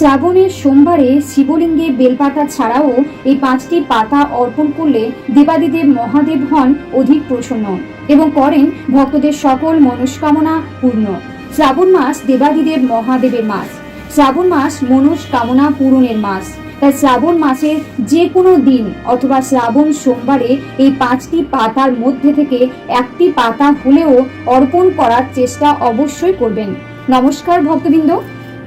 শ্রাবণের সোমবারে শিবলিঙ্গে বেলপাতা ছাড়াও এই পাঁচটি পাতা অর্পণ করলে দেবাদিদেব মহাদেব হন অধিক প্রসন্ন এবং করেন ভক্তদের সকল মনস্কামনা পূর্ণ। শ্রাবণ মাস দেবাদিদেব মহাদেবের মাস। শ্রাবণ মাস মনস্কামনা পূরণের মাস। তাই শ্রাবণ মাসের যে কোনো দিন অথবা শ্রাবণ সোমবারে এই পাঁচটি পাতার মধ্যে থেকে একটি পাতা হলেও অর্পণ করার চেষ্টা অবশ্যই করবেন। নমস্কার ভক্তবৃন্দ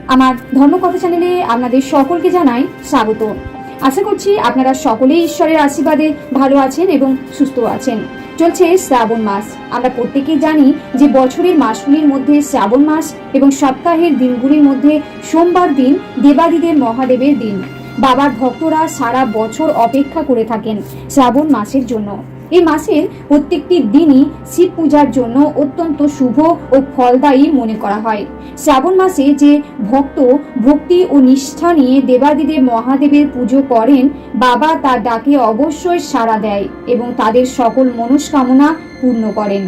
আমার ধর্মকথা চ্যানেলে আপনাদের সকলকে জানাই স্বাগত। আশা করছি আপনারা সকলেই ঈশ্বরের আশীর্বাদে ভালো আছেন এবং সুস্থ আছেন। চলছে শ্রাবণ মাস। আমরা প্রত্যেকেই জানি যে বছরের মাসগুলির মধ্যে শ্রাবণ মাস এবং সপ্তাহের দিনগুলির মধ্যে সোমবার দিন দেবাদিদেব মহাদেবের দিন। বাবার ভক্তরা সারা বছর অপেক্ষা করে থাকেন শ্রাবণ মাসের জন্য। এই মাসের প্রত্যেকটি দিনই শিব পূজার জন্য অত্যন্ত শুভ ও ফলদায়ী মনে করা হয়। শ্রাবণ মাসে যে ভক্ত ভক্তি ও নিষ্ঠা নিয়ে দেবাদিদেব মহাদেবের পুজো করেন, বাবা তার ডাকে অবশ্যই সাড়া দেয় এবং তাদের সকল মনস্কামনা পূর্ণ করেন।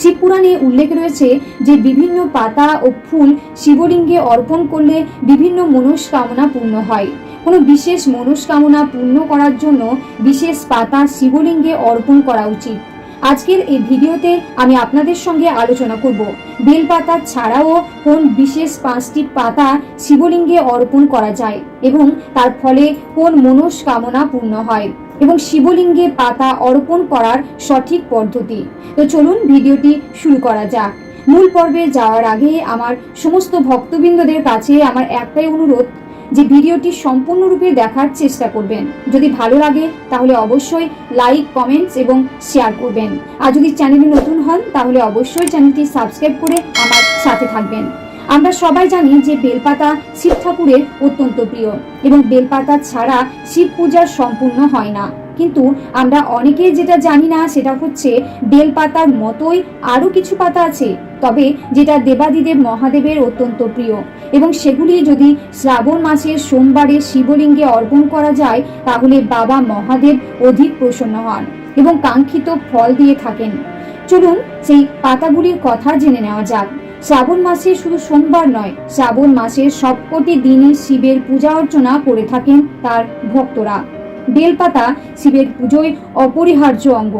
শিবপুরাণে উল্লেখ রয়েছে যে বিভিন্ন পাতা ও ফুল শিবলিঙ্গে অর্পণ করলে বিভিন্ন মনস্কামনা পূর্ণ হয়। কোনো বিশেষ মনস্কামনা পূর্ণ করার জন্য বিশেষ পাতা শিবলিঙ্গে অর্পণ করা উচিত। আজকের এই ভিডিওতে আমি আপনাদের সঙ্গে আলোচনা করব। বেলপাতা ছাড়াও কোন বিশেষ পাঁচটি পাতা শিবলিঙ্গে অর্পণ করা যায় এবং তার ফলে কোন মনস্কামনা পূর্ণ হয় এবং শিবলিঙ্গে পাতা অর্পণ করার সঠিক পদ্ধতি। তো চলুন ভিডিওটি শুরু করা যাক। মূল পর্বে যাওয়ার আগে আমার সমস্ত ভক্তবৃন্দদের কাছে আমার একটাই অনুরোধ যে ভিডিওটি সম্পূর্ণরূপে দেখার চেষ্টা করবেন। যদি ভালো লাগে, তাহলে অবশ্যই লাইক, কমেন্টস এবং শেয়ার করবেন। আর যদি চ্যানেলে নতুন হন, তাহলে অবশ্যই চ্যানেলটি সাবস্ক্রাইব করে আমার সাথে থাকবেন। আমরা সবাই জানি যে বেলপাতা শিব ঠাকুরের অত্যন্ত প্রিয় এবং বেলপাতা ছাড়া শিব পূজা সম্পূর্ণ হয় না। কিন্তু আমরা অনেকে যেটা জানি না, সেটা হচ্ছে বেলপাতার মতোই আরও কিছু পাতা আছে, তবে যেটা দেবাদিদেব মহাদেবের অত্যন্ত প্রিয়। এবং সেগুলি যদি শ্রাবণ মাসের সোমবারে শিবলিঙ্গে অর্পণ করা যায়, তাহলে বাবা মহাদেব অধিক প্রসন্ন হন এবং কাঙ্ক্ষিত ফল দিয়ে থাকেন। চলুন সেই পাতাগুলির কথা জেনে নেওয়া যাক। শ্রাবণ মাসে শুধু সোমবার নয়, শ্রাবণ মাসের সবকটি দিনই শিবের পূজা অর্চনা করে থাকেন তার ভক্তরা। বেলপাতা শিবের পুজোয় অপরিহার্য অঙ্গ।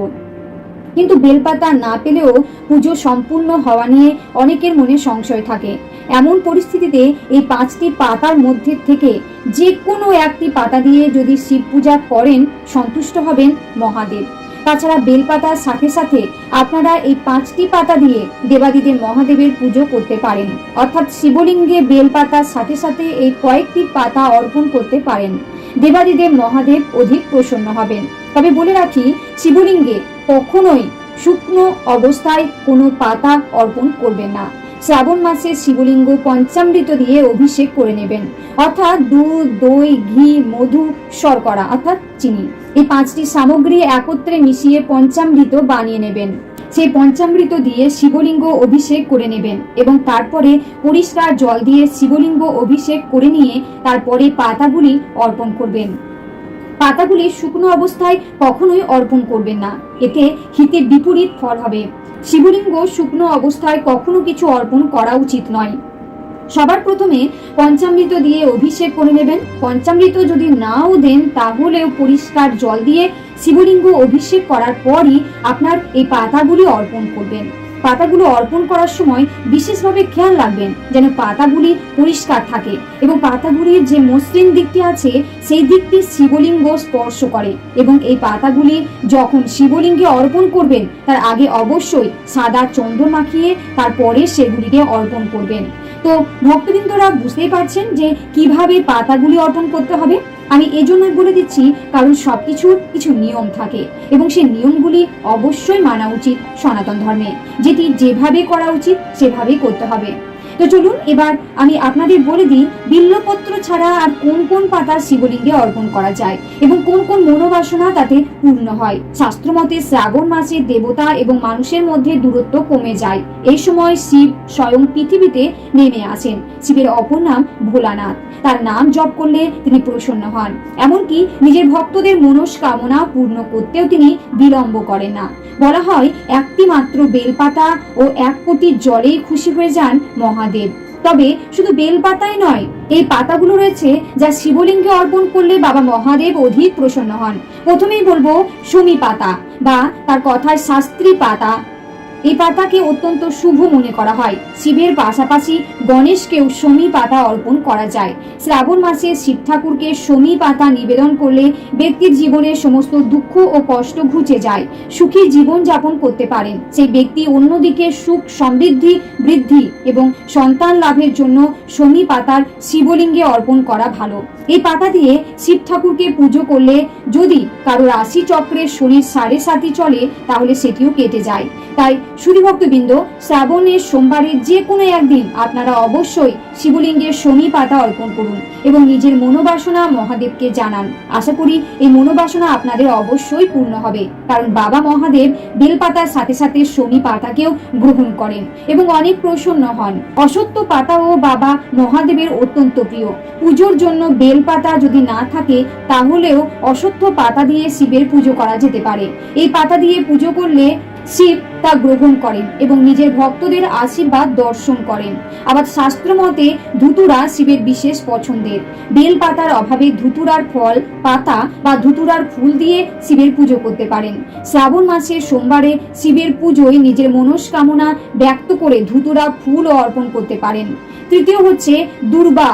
কিন্তু বেলপাতা না পেলেও পুজো সম্পূর্ণ হওয়া নিয়ে অনেকের মনে সংশয় থাকে। এমন পরিস্থিতিতে এই পাঁচটি পাতার মধ্যে থেকে যে কোনো একটি পাতা দিয়ে যদি শিব পূজা করেন, সন্তুষ্ট হবেন মহাদেব। তাছাড়া বেলপাতার সাথে সাথে আপনারা এই পাঁচটি পাতা দিয়ে দেবাদিদেব মহাদেবের পুজো করতে পারেন। অর্থাৎ শিবলিঙ্গে বেলপাতার সাথে সাথে এই কয়েকটি পাতা অর্পণ করতে পারেন। দেবাদিদেব মহাদেব অধিক প্রসন্ন হবেন। তবে বলে রাখি, শিবলিঙ্গে কখনোই শুকনো অবস্থায় কোনো পাতা অর্পণ করবেন না। শ্রাবণ মাসে শিবলিঙ্গ পঞ্চামৃত দিয়ে অভিষেক করে নেবেন। অর্থাৎ দুধ, দই, ঘি, মধু, শর্করা, অর্থাৎ চিনি। এই পাঁচটি সামগ্রী একত্রে মিশিয়ে পঞ্চামৃত বানিয়ে নেবেন। সেই পঞ্চামৃত দিয়ে শিবলিঙ্গ অভিষেক করে নেবেন এবং তারপরে পরিষ্কার জল দিয়ে শিবলিঙ্গ অভিষেক করে নিয়ে তারপরে পাতাগুলি অর্পণ করবেন। পাতাগুলি শুকনো অবস্থায় কখনোই অর্পণ করবেন না। এতে হিতে বিপরীত ফল হবে। শিবলিঙ্গ শুকনো অবস্থায় কখনো কিছু অর্পণ করা উচিত নয়। সবার প্রথমে পঞ্চামৃত দিয়ে অভিষেক করে নেবেন। পঞ্চামৃত যদি নাও দেন, তাহলেও পরিষ্কার জল দিয়ে শিবলিঙ্গ অভিষেক করার পরই আপনার এই পাতাগুলি অর্পণ করবেন। পাতাগুলো অর্পণ করার সময় বিশেষভাবে খেয়াল রাখবেন যেন পাতাগুলি পরিষ্কার থাকে এবং পাতাগুলির যে মসৃণ দিকটি আছে, সেই দিকটি শিবলিঙ্গ স্পর্শ করে এবং এই পাতাগুলি যখন শিবলিঙ্গে অর্পণ করবেন, তার আগে অবশ্যই সাদা চন্দন মাখিয়ে তারপরে সেগুলিকে অর্পণ করবেন। তো ভক্তবৃন্দরা বুঝতেই পারছেন যে কীভাবে পাতাগুলি অর্পণ করতে হবে। আমি এজন্য বলে দিচ্ছি, কারণ সব কিছুর কিছু নিয়ম থাকে এবং সেই নিয়মগুলি অবশ্যই মানা উচিত সনাতন ধর্মে। যেটি যেভাবে করা উচিত, সেভাবেই করতে হবে। তো চলুন, এবার আমি আপনাদের বলে দিই, বিল্লপত্র ছাড়া আর কোন কোন পাতা শিবলিঙ্গে অর্পণ করা যায় এবং কোন কোন মনোবাসনা তাতে পূর্ণ হয়। শাস্ত্রমতে শ্রাবণ মাসে দেবতা এবং মানুষের মধ্যে দূরত্ব কমে যায়। এই সময় শিব স্বয়ং পৃথিবীতে নেমে আসেন। শিবের অপর নাম ভোলানাথ। তার নাম জপ করলে তিনি প্রসন্ন হন। এমনকি নিজের ভক্তদের মনস্কামনা পূর্ণ করতেও তিনি বিলম্ব করেন না। বলা হয় একটি মাত্র বেলপাতা ও এক কোটি জলেই খুশি হয়ে যান মহাদেব। তবে শুধু বেল পাতাই নয়, এই পাতাগুলো রয়েছে যা শিবলিঙ্গে অর্পণ করলে বাবা মহাদেব অধিক প্রসন্ন হন। প্রথমেই বলব সুমি পাতা বা তার কথার শাস্ত্রী পাতা। এই পাতাকে অত্যন্ত শুভ মনে করা হয়। শিবের পাশাপাশি গণেশকেও সমী পাতা অর্পণ করা যায়। শ্রাবণ মাসে শিব ঠাকুরকে সমী পাতা নিবেদন করলে ব্যক্তির জীবনের সমস্ত দুঃখ ও কষ্ট ঘুচে যায়। সুখী জীবন যাপন করতে পারেন। সেই ব্যক্তি অন্যদিকে সুখ, সমৃদ্ধি, বৃদ্ধি এবং সন্তান লাভের জন্য সমী পাতার শিবলিঙ্গে অর্পণ করা ভালো। এই পাতা দিয়ে শিব ঠাকুরকে পুজো করলে যদি কারও রাশি চক্রের শরীর সাড়ে সাথে চলে, তাহলে সেটিও কেটে যায়। তাই সুধীভক্তবৃন্দ শ্রাবণের সোমবারের যে কোনো একদিন আপনারা অবশ্যই শিবলিঙ্গের শনি পাতা অর্পণ করুন এবং নিজের মনোবাসনা মহাদেবকে জানান। আশা করি এই মনোবাসনা আপনাদের অবশ্যই পূর্ণ হবে, কারণ বাবা মহাদেব বেলপাতার সাথে সাথে শনি পাতাকেও গ্রহণ করেন এবং অনেক প্রসন্ন হন। অসত্য পাতাও বাবা মহাদেবের অত্যন্ত প্রিয়। পুজোর জন্য বেলপাতা যদি না থাকে, তাহলেও অসত্য পাতা দিয়ে শিবের পুজো করা যেতে পারে। এই পাতা দিয়ে পুজো করলে শিব তা গ্রহণ করেন এবং নিজের ভক্তদের আশীর্বাদ দর্শন করেন। আবার শাস্ত্র মতে ধুতুরা শিবের বিশেষ পছন্দের। বেল পাতার অভাবে ধুতুরার ফল, পাতা বা ধুতুরার ফুল দিয়ে শিবের পুজো করতে পারেন। শ্রাবণ মাসের সোমবারে শিবের পুজোয় নিজের মনস্কামনা ব্যক্ত করে ধুতুরা ফুলও অর্পণ করতে পারেন। তৃতীয় হচ্ছে দুর্বা।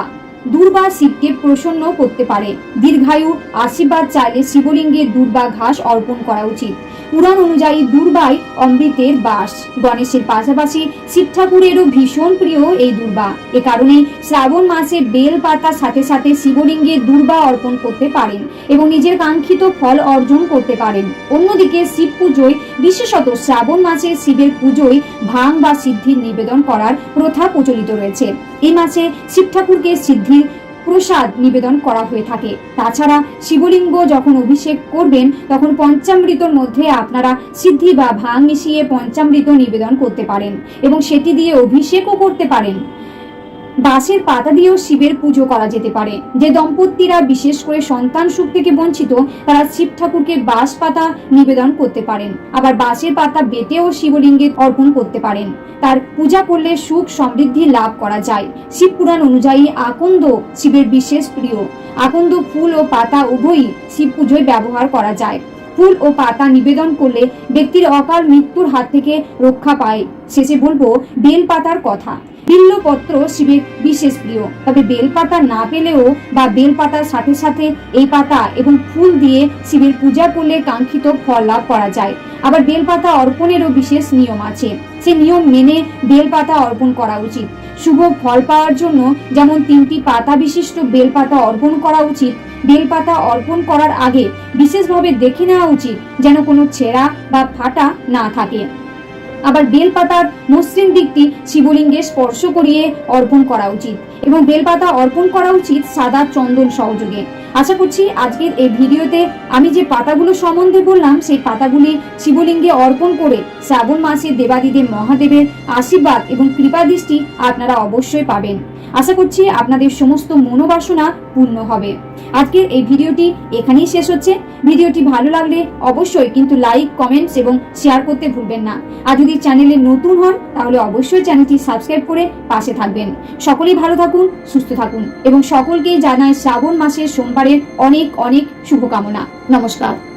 দুর্বা শিবকে প্রসন্ন করতে পারে। দীর্ঘায়ু আশীর্বাদ চাইলে শিবলিঙ্গে দুর্বা ঘাস অর্পণ করা উচিত। পুরাণ অনুযায়ী দুর্বাই অমৃতের বাস। গণেশের পাশাপাশি শিব ঠাকুরেরও ভীষণ প্রিয় এই দুর্বা। এ কারণে শ্রাবণ মাসে বেল পাতার সাথে সাথে শিবলিঙ্গে দুর্বা অর্পণ করতে পারেন এবং নিজের কাঙ্ক্ষিত ফল অর্জন করতে পারেন। অন্যদিকে শিব পুজোয়, বিশেষত শ্রাবণ মাসে শিবের পুজোয় ভাং বা সিদ্ধির নিবেদন করার প্রথা প্রচলিত রয়েছে। এই মাসে শিব ঠাকুরকে সিদ্ধির প্রসাদ নিবেদন করা হয়ে থাকে। তাছাড়া শিবলিঙ্গ যখন অভিষেক করবেন, তখন পঞ্চামৃতর মধ্যে আপনারা সিদ্ধি বা ভাং মিশিয়ে পঞ্চামৃত নিবেদন করতে পারেন এবং সেটি দিয়ে অভিষেকও করতে পারেন। বাঁশের পাতা দিয়েও শিবের পুজো করা যেতে পারে। যে দম্পতিরা বিশেষ করে সন্তান সুখ থেকে বঞ্চিত, তারা শিব ঠাকুরকে বাঁশ পাতা নিবেদন করতে পারেন। আবার বাঁশের পাতা বেটেও শিবলিঙ্গে অর্পণ করতে পারেন। তার পূজা করলে সুখ সমৃদ্ধি লাভ করা যায়। শিব পুরাণ অনুযায়ী আকন্দ শিবের বিশেষ প্রিয়। আকন্দ ফুল ও পাতা উভয়ই শিব পুজোয় ব্যবহার করা যায়। ফুল ও পাতা নিবেদন করলে ব্যক্তির অকাল মৃত্যুর হাত থেকে রক্ষা পায়। শেষে বলব, বেল পাতার কথা। বিল্লপত্র শিবের বিশেষ প্রিয়। তবে বেলপাতা না পেলেও বা বেলপাতার সাথে সাথে এই পাতা এবং ফুল দিয়ে শিবের পূজা করলে কাঙ্ক্ষিত ফল লাভ করা যায়। আবার বেলপাতা অর্পণেরও বিশেষ নিয়ম আছে। সে নিয়ম মেনে বেলপাতা অর্পণ করা উচিত। শুভ ফল পাওয়ার জন্য যেমন তিনটি পাতা বিশিষ্ট বেলপাতা অর্পণ করা উচিত, বেলপাতা অর্পণ করার আগে বিশেষভাবে দেখে নেওয়া উচিত যেন কোনো ছেঁড়া বা ফাটা না থাকে। আবার বেলপাতার মসৃণ দিকটি শিবলিঙ্গে স্পর্শ করিয়ে অর্পণ করা উচিত। এবং বেলপাতা অর্পণ করা উচিত সাদা চন্দন সহযোগে। আশা করছি আজকের এই ভিডিওতে আমি যে পাতাগুলো সম্বন্ধে বললাম, সেই পাতাগুলি শিবলিঙ্গে অর্পণ করে শ্রাবণ মাসে দেবাদিদেব মহাদেবের আশীর্বাদ এবং কৃপা দৃষ্টি আপনারা অবশ্যই পাবেন। আশা করছি আপনাদের সমস্ত মনোবাসনা পূর্ণ হবে। আজকের এই ভিডিওটি এখানেই শেষ হচ্ছে। ভিডিওটি ভালো লাগলে অবশ্যই কিন্তু লাইক, কমেন্টস এবং শেয়ার করতে ভুলবেন না। আর যদি চ্যানেলে নতুন হন, তাহলে অবশ্যই চ্যানেলটি সাবস্ক্রাইব করে পাশে থাকবেন। সকলেই ভালো থাকুন। সুস্থ থাকুন এবং সকলকে জানায় শ্রাবণ মাসের সোমবারের অনেক অনেক শুভকামনা। নমস্কার।